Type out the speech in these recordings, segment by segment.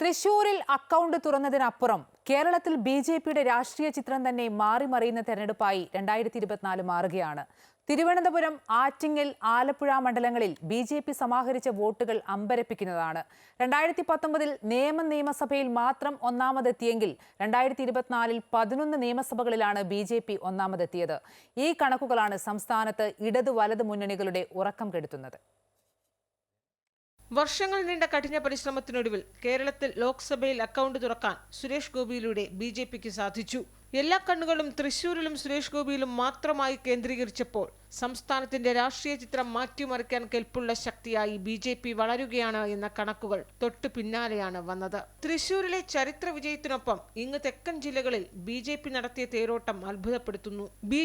തൃശൂരിൽ അക്കൗണ്ട് തുറന്നതിനപ്പുറം കേരളത്തിൽ B J പിയുടെ രാഷ്ട്രീയ ചിത്രം തന്നെ മാറി മറിയുന്ന തെരഞ്ഞെടുപ്പായി രണ്ടായിരത്തി ഇരുപത്തിനാല് മാറുകയാണ്. തിരുവനന്തപുരം ആറ്റിങ്ങൽ ആലപ്പുഴ മണ്ഡലങ്ങളിൽ ബി ജെ പി സമാഹരിച്ച വോട്ടുകൾ അമ്പരപ്പിക്കുന്നതാണ്. രണ്ടായിരത്തി പത്തൊമ്പതിൽ നിയമ നിയമസഭയിൽ മാത്രം ഒന്നാമതെത്തിയെങ്കിൽ രണ്ടായിരത്തി ഇരുപത്തിനാലിൽ പതിനൊന്ന് നിയമസഭകളിലാണ് ബി ജെ പി ഒന്നാമതെത്തിയത്. ഈ കണക്കുകളാണ് സംസ്ഥാനത്ത് ഇടതു വലത് മുന്നണികളുടെ ഉറക്കം കെടുത്തുന്നത്. വർഷങ്ങൾ നീണ്ട കഠിന പരിശ്രമത്തിനൊടുവിൽ കേരളത്തിൽ ലോക്സഭയിൽ അക്കൗണ്ട് തുറക്കാൻ സുരേഷ് ഗോപിയിലൂടെ ബി ജെ പിക്ക് സാധിച്ചു. എല്ലാ കണ്ണുകളും തൃശൂരിലും സുരേഷ് ഗോപിയിലും മാത്രമായി കേന്ദ്രീകരിച്ചപ്പോൾ സംസ്ഥാനത്തിന്റെ രാഷ്ട്രീയ ചിത്രം മാറ്റിമറിക്കാൻ കെൽപ്പുള്ള ശക്തിയായി ബി ജെ പി വളരുകയാണ് എന്ന കണക്കുകൾ തൊട്ടു പിന്നാലെയാണ് വന്നത്. തൃശൂരിലെ ചരിത്ര വിജയത്തിനൊപ്പം ഇങ്ങ് തെക്കൻ ജില്ലകളിൽ ബി നടത്തിയ തേരോട്ടം അത്ഭുതപ്പെടുത്തുന്നു. ബി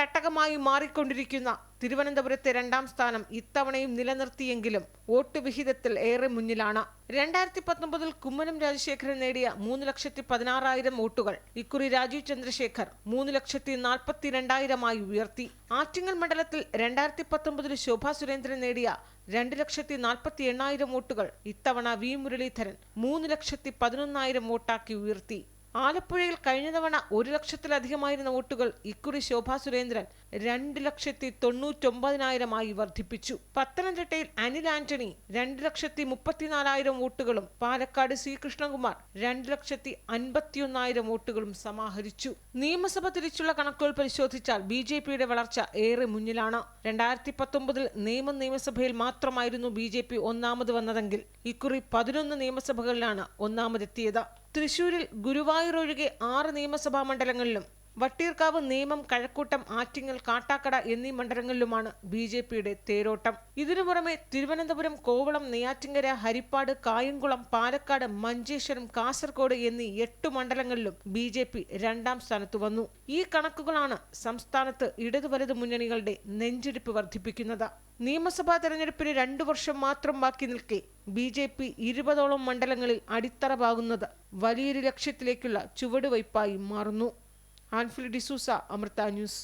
തട്ടകമായി മാറിക്കൊണ്ടിരിക്കുന്ന തിരുവനന്തപുരത്തെ രണ്ടാം സ്ഥാനം ഇത്തവണയും നിലനിർത്തിയെങ്കിലും വോട്ട് വിഹിതത്തിൽ ഏറെ മുന്നിലാണ്. രണ്ടായിരത്തി പത്തൊമ്പതിൽ കുമ്മനം രാജശേഖരൻ നേടിയ മൂന്ന് ലക്ഷത്തി പതിനാറായിരം വോട്ടുകൾ. ഇക്കുറി രാജീവ് ചന്ദ്രശേഖർ മൂന്ന് ലക്ഷത്തി നാൽപ്പത്തി രണ്ടായിരമായി ഉയർത്തി. ആറ്റിങ്ങൽ മണ്ഡലത്തിൽ രണ്ടായിരത്തി പത്തൊമ്പതിൽ ശോഭാ സുരേന്ദ്രൻ നേടിയ രണ്ട് ലക്ഷത്തി നാൽപ്പത്തി എണ്ണായിരം വോട്ടുകൾ ഇത്തവണ വി മുരളീധരൻ മൂന്ന് ലക്ഷത്തി പതിനൊന്നായിരം വോട്ടാക്കി ഉയർത്തി. ആലപ്പുഴയിൽ കഴിഞ്ഞ തവണ ഒരു ലക്ഷത്തിലധികമായിരുന്ന വോട്ടുകൾ ഇക്കുറി ശോഭാ സുരേന്ദ്രൻ രണ്ട് ലക്ഷത്തി തൊണ്ണൂറ്റൊമ്പതിനായിരമായി വർദ്ധിപ്പിച്ചു. പത്തനംതിട്ടയിൽ അനിൽ ആന്റണി രണ്ട് ലക്ഷത്തി മുപ്പത്തിനാലായിരം വോട്ടുകളും പാലക്കാട് സി കൃഷ്ണകുമാർ രണ്ട് ലക്ഷത്തി അൻപത്തിയൊന്നായിരം വോട്ടുകളും സമാഹരിച്ചു. നിയമസഭ തിരിച്ചുള്ള കണക്കുകൾ പരിശോധിച്ചാൽ ബി ജെ പിയുടെ വളർച്ച ഏറെ മുന്നിലാണ്. രണ്ടായിരത്തി പത്തൊമ്പതിൽ നിയമം നിയമസഭയിൽ മാത്രമായിരുന്നു ബി ജെ പി ഒന്നാമത് വന്നതെങ്കിൽ ഇക്കുറി പതിനൊന്ന് നിയമസഭകളിലാണ് ഒന്നാമതെത്തിയത്. തൃശൂരിൽ ഗുരുവായൂർ ഒഴികെ ആറ് നിയമസഭാ മണ്ഡലങ്ങളിലും വട്ടിയൂർക്കാവ് നേമം കഴക്കൂട്ടം ആറ്റിങ്ങൽ കാട്ടാക്കട എന്നീ മണ്ഡലങ്ങളിലുമാണ് ബി ജെ പിയുടെ തേരോട്ടം. ഇതിനു പുറമെ തിരുവനന്തപുരം കോവളം നെയ്യാറ്റിങ്കര ഹരിപ്പാട് കായംകുളം പാലക്കാട് മഞ്ചേശ്വരം കാസർഗോഡ് എന്നീ എട്ട് മണ്ഡലങ്ങളിലും ബി ജെ പി രണ്ടാം സ്ഥാനത്ത് വന്നു. ഈ കണക്കുകളാണ് സംസ്ഥാനത്ത് ഇടതു വലത് മുന്നണികളുടെ നെഞ്ചിടിപ്പ് വർദ്ധിപ്പിക്കുന്നത്. നിയമസഭാ തെരഞ്ഞെടുപ്പിന് രണ്ടു വർഷം മാത്രം ബാക്കി നിൽക്കെ ബി ജെ പി ഇരുപതോളം മണ്ഡലങ്ങളിൽ അടിത്തറ പാകുന്നത് വലിയൊരു ലക്ഷ്യത്തിലേക്കുള്ള ചുവടുവയ്പായി മാറുന്നു. ആൻഫിൽ ഡിസൂസ അമൃത ന്യൂസ്